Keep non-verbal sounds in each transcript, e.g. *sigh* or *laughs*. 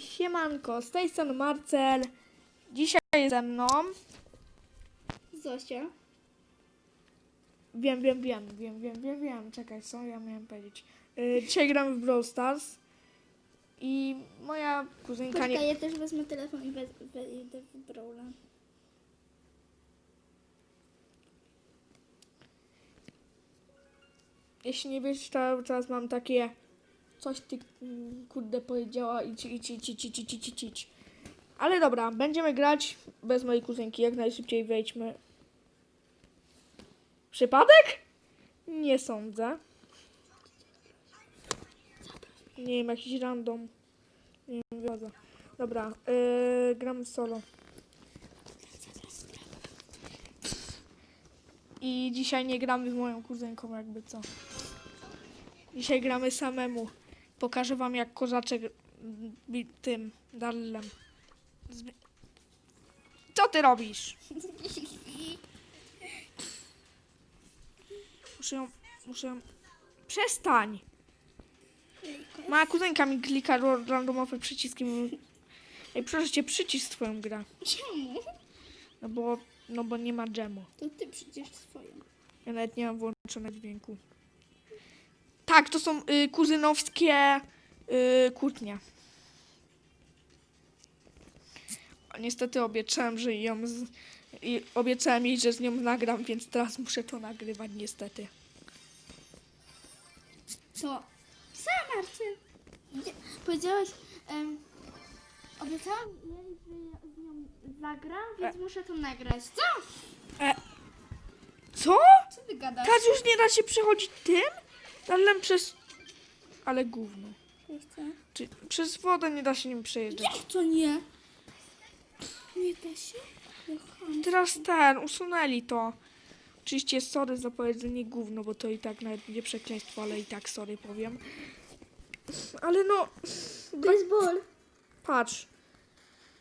siemanko, z tej strony Marcel. Dzisiaj jest ze mną. Zosia. Wiem, wiem, wiem, wiem, wiem, wiem, wiem. Czekaj, co ja miałem powiedzieć. Yy, dzisiaj gramy w Brawl Stars. I moja kuzynka Poczekaj, nie... ja też wezmę telefon i we, we, idę w Brawla. Jeśli nie wiesz, cały czas mam takie... Coś ty kurde powiedziała i ci, i ci, ci, ci, ci, ci, ci, ci. Ale dobra, będziemy grać bez mojej kuzynki. Jak najszybciej wejdźmy. Przypadek? Nie sądzę. Nie wiem, jakiś random. Nie wiem, wiodza. Dobra, yy, gram solo. I dzisiaj nie gramy z moją kuzynką, jakby co. Dzisiaj gramy samemu. Pokażę wam, jak kozaczek tym darlem. Co ty robisz? Muszę ją, muszę. Przestań! Moja kuzynka mi klika randomowe przyciski. Ej, proszę cię, przycisk gra. Czemu? No bo, no bo nie ma dżemu. To ty przecież swoją. Ja nawet nie mam włączone dźwięku. Tak, to są y, kuzynowskie y, kłótnie. Niestety obiecałem, że ją z, i obiecałem jej, że z nią nagram, więc teraz muszę to nagrywać niestety. Co? Co, Marcel? Gdzie- Powiedziałaś, um, obiecałam jej, że ja z nią zagram, więc muszę to nagrać. Co? Co? Co ty gadasz? Teraz już nie da się przechodzić tym? Dalem przez... Ale gówno. Czy, przez wodę nie da się nim przejeżdżać. Jak to nie? Nie da się? Teraz ten, usunęli to. Oczywiście sorry za powiedzenie gówno, bo to i tak nawet nie przekleństwo, ale i tak sorry powiem. Ale no, Baseball. patrz,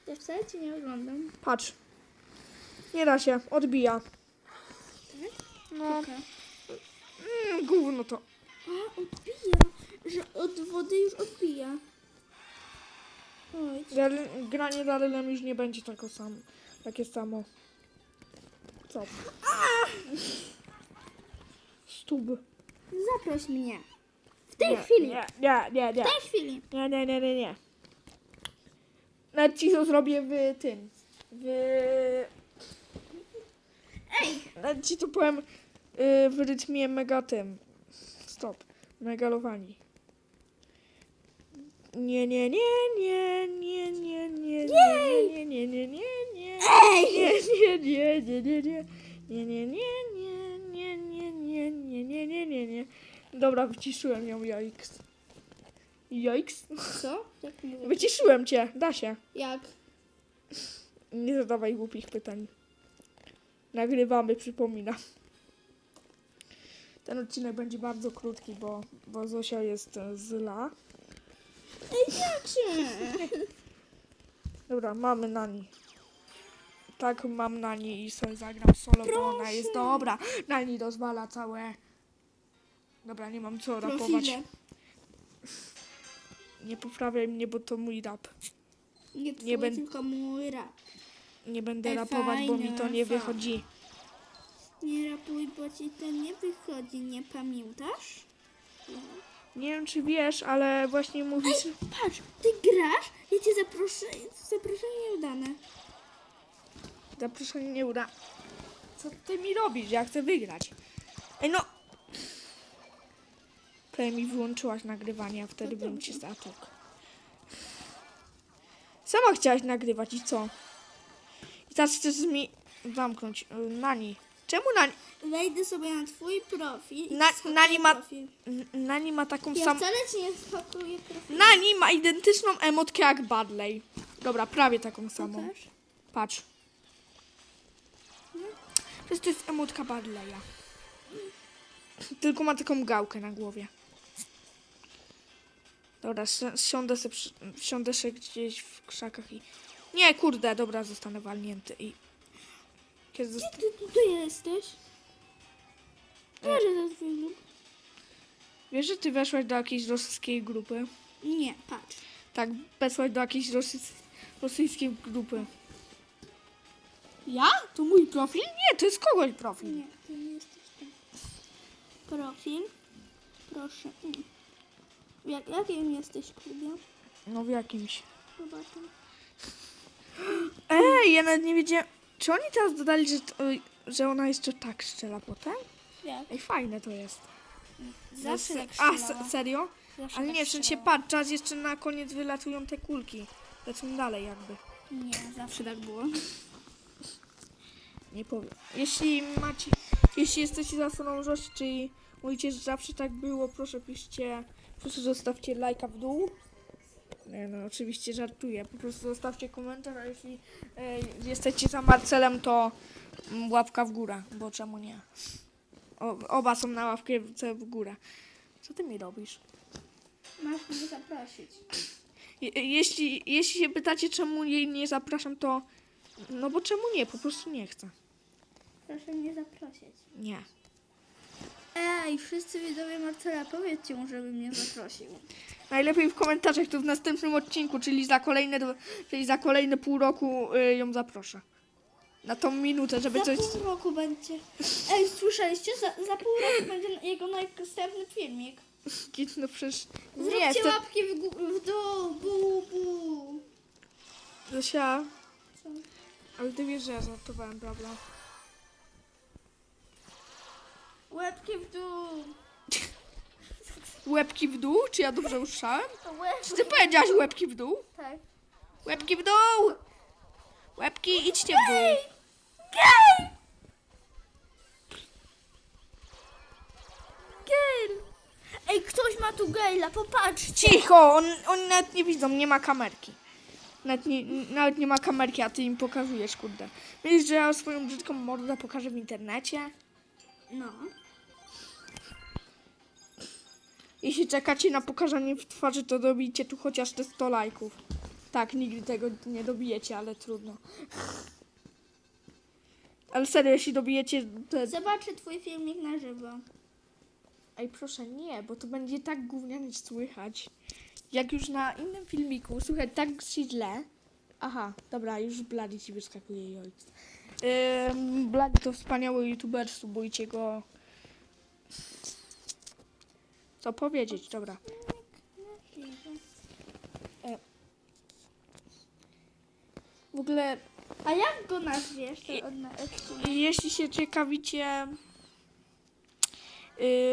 Ja wcale cię nie oglądam. patrz. Nie da się, odbija. No, Okej. mm, gówno to. A, odbija. Że od wody już odbija. Oj. Dal- Granie dalej już nie będzie tako samo, takie samo. Co? Stub. Zaproś mnie. W tej Nie, chwili. Nie, nie, nie, nie. W tej chwili. Nie, nie, nie, nie, nie. Nawet ci to zrobię w tym. W... Ej! Nawet ci to powiem y, w rytmie mega tym. Stop. Megalowani. Nie, nie, nie, nie, nie, nie, nie, nie, nie, nie, nie, nie! Nie, nie, nie, nie, nie, nie. Nie, nie, nie, nie, nie, nie, nie, nie, nie, nie, nie. Dobra, wyciszyłem ją, jajks. Jajks? Co? Jak mówię? Wyciszyłem cię, da się. Jak? Nie zadawaj głupich pytań. Nagrywamy, przypominam. Ten odcinek będzie bardzo krótki, bo, bo Zosia jest e, zla. Ej, jak się? *laughs* Dobra, mamy Nani. Tak, mam Nani i sobie zagram solo, bo ona jest dobra. Nani rozwala całe... Dobra, nie mam co rapować. Profile. *laughs* Nie poprawiaj mnie, bo to mój rap. Nie, Nie będę- tylko mój rap. Nie będę Ej, rapować, bo mi to nie wychodzi. Nie rapuj, bo ci to nie wychodzi, nie pamiętasz? Nie wiem, czy wiesz, ale właśnie mówisz... Ej, patrz, ty grasz, ja cię zaproszę, zaproszenie nieudane. Zaproszenie nie uda. Co ty mi robisz? Ja chcę wygrać. Ej no! Prawie mi wyłączyłaś nagrywanie, a wtedy No bym dobrze. ci zatukł. Sama chciałaś nagrywać i co? I teraz chcesz mi zamknąć. y, Nani. Czemu Nani? Wejdę sobie na twój profil Na- Nani ma- profil. Nani ma taką Ja samą... wcale ci nie skakuję profil. Nani ma identyczną emotkę jak Badley. Dobra, prawie taką samą. Pokaż. Patrz. Przecież to jest emotka Badleya. Tylko ma taką gałkę na głowie. Dobra, si- siądę se, przy- siądę się gdzieś w krzakach i... Nie, kurde, dobra, zostanę walnięty i... Kiedy zosta... Ty tu, tu jesteś? Może to twój lub? Wiesz, że ty weszłaś do jakiejś rosyjskiej grupy? Nie, patrz. tak wesłać do jakiejś rosy- rosyjskiej grupy. Ja? To mój profil? Nie, to jest kogoś profil. Nie, ty nie jesteś tam. Profil. Proszę. Mm. W jak, jakim jesteś klubie? No w jakimś. Ej, ja nawet nie wiedziałem. Czy oni teraz dodali, że, to, że ona jeszcze tak strzela potem? Jak? Ej, fajne to jest. Zawsze tak A, strzelała. se- serio? Zawsze Ale tak nie, w sensie strzelała. patrz, czas jeszcze na koniec wylatują te kulki. Lecą dalej jakby. Nie, zawsze tak było. Nie powiem. Jeśli macie, jeśli jesteście za stroną Żości, czyli mówicie, że zawsze tak było, proszę piszcie, po prostu zostawcie lajka w dół. Nie no, oczywiście żartuję, po prostu zostawcie komentarz, a jeśli e, jesteście za Marcelem, to mm, łapka w górę, bo czemu nie? O, oba są na łapkę w górę. Co ty mi robisz? Masz mnie zaprosić. Je, jeśli, jeśli się pytacie, czemu jej nie zapraszam, to no bo czemu nie? Po prostu nie chcę. Proszę mnie zaprosić. Nie. Ej, wszyscy widzowie Marcela, powiedzcie mu, żeby mnie zaprosił. Najlepiej w komentarzach to w następnym odcinku, czyli za kolejne, czyli za kolejne pół roku y, ją zaproszę. Na tą minutę, żeby Za coś... pół roku będzie. Ej, słyszeliście? Za, za pół roku będzie jego następny filmik. *laughs* No przecież... Nie, Zróbcie to... łapki w, w dół, bu, bu. Zosia, Co? ale ty wiesz, że ja żartowałem, prawda? Łapki w dół. *laughs* Łebki w dół? Czy ja dobrze usłyszałem? Czy ty powiedziałaś łebki w dół? Tak. Łebki w dół! Łebki, idźcie w dół. Gej! Gejl! Ej, ktoś ma tu gejla, popatrzcie. Cicho, on, oni nawet nie widzą, nie ma kamerki. Nawet nie, nawet nie ma kamerki, a ty im pokazujesz, kurde. Myślisz, że ja swoją brzydką mordę pokażę w internecie? No. Jeśli czekacie na pokazanie w twarzy, to dobijcie tu chociaż te 100 lajków. Tak, nigdy tego nie dobijecie, ale trudno. Ale serio, jeśli dobijecie te... Zobaczę twój filmik na żywo. Ej, proszę, nie, bo to będzie tak gównianie słychać. Jak już na innym filmiku słychać tak źle. Aha, dobra, już Blady ci wyskakuje jojc. Ym, Blady to wspaniały youtuber, subujcie go. Co powiedzieć, dobra. W ogóle A jak go nazwiesz? To od na odcinek? Jeśli się ciekawicie,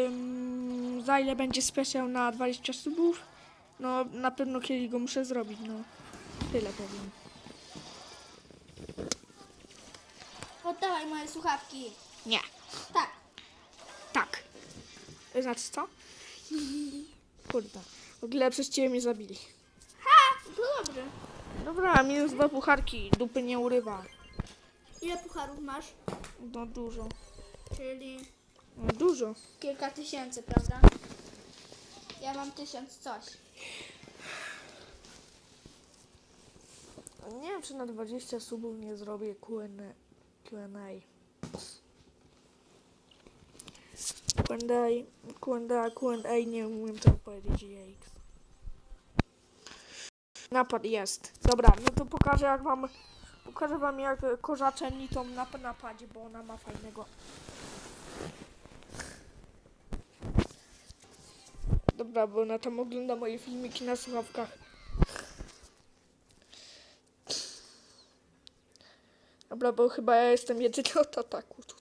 ym, za ile będzie specjal na 20 subów, no na pewno kiedyś go muszę zrobić, no. Tyle powiem. Oddawaj moje słuchawki. Nie. Tak. Tak. Znaczy co? *laughs* Kurde. W ogóle przez ciebie mnie zabili. Ha! To dobrze. Dobra, minus dwa pucharki, dupy nie urywa. Ile pucharów masz? No dużo. Czyli No dużo. kilka tysięcy, prawda? Ja mam tysiąc coś. Nie wiem, czy na 20 subów nie zrobię Q&A. Q&A. Q&A, Q&A, Q&A, nie umiem tego powiedzieć, jejks. Napad jest. Dobra, no to pokażę jak wam, pokażę wam jak korzaczę nitą na napadzie, bo ona ma fajnego. Dobra, bo ona tam ogląda moje filmiki na słuchawkach. Dobra, bo chyba ja jestem jedyny *laughs* od ataku tutaj.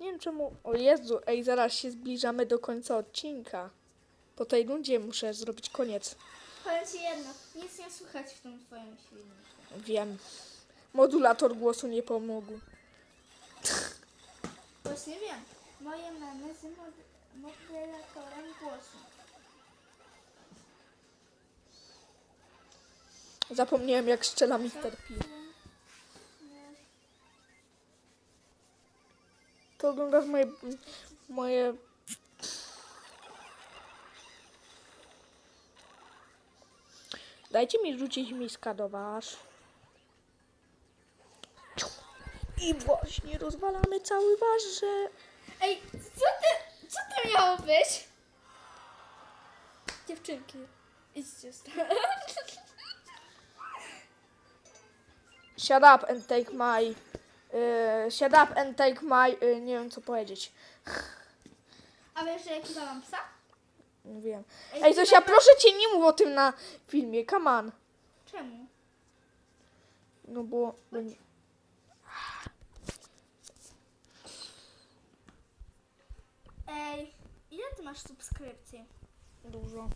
Nie wiem czemu... O Jezu, ej, zaraz się zbliżamy do końca odcinka. Po tej rundzie muszę zrobić koniec. Powiem ci jedno, nic nie słychać w tym twoim filmiku. Wiem. Modulator głosu nie pomógł. Właśnie wiem. Moje memy z mod- modulatorem głosu. Zapomniałem jak strzela Mr. P. Oglądasz moje, moje... Dajcie mi rzucić miska do was. I właśnie rozwalamy cały wasz, że... Ej, co ty, co to miało być? Dziewczynki, idźcie stąd. Shut up and take my... Yy, shut up and take my... Yy, nie wiem co powiedzieć. A wiesz, że jaki mam psa? Nie wiem. Ej, Ej Zosia, proszę cię, nie mów o tym na filmie, come on. Czemu? No bo... Ej, ile ty masz subskrypcji? Dużo.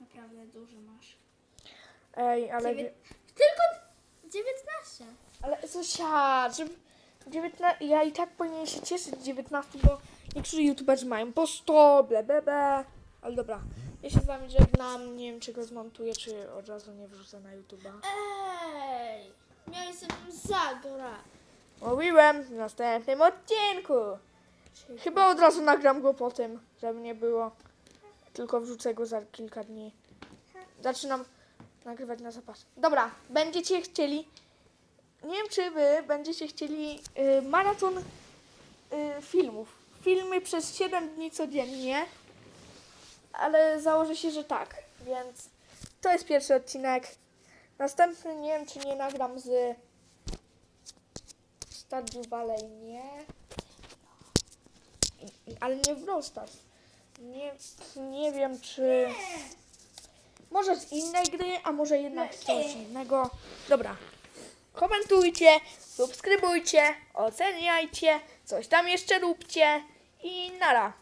Naprawdę dużo masz. Ej, ale... Dziewię- Tylko 19. Ale Zosia, że 19, ja i tak powinien się cieszyć 19, bo niektórzy youtuberzy mają po 100, ble, ble, ble. Ale dobra, ja się z wami żegnam, nie wiem czy go zmontuję, czy od razu nie wrzucę na YouTube'a. Ej, ze mną zagrać. Mówiłem w następnym odcinku. Chyba od razu nagram go po tym, żeby nie było. Tylko wrzucę go za kilka dni. Zaczynam nagrywać na zapas. Dobra, będziecie chcieli. Nie wiem, czy wy będziecie chcieli y, maraton y, filmów. Filmy przez 7 dni codziennie. Ale założę się, że tak. Więc to jest pierwszy odcinek. Następny nie wiem, czy nie nagram z Stardew Valley, nie. Ale nie w Brawl. Nie, nie wiem, czy... Może z innej gry, a może jednak z coś innego. Dobra. Komentujcie, subskrybujcie, oceniajcie, coś tam jeszcze róbcie i nara.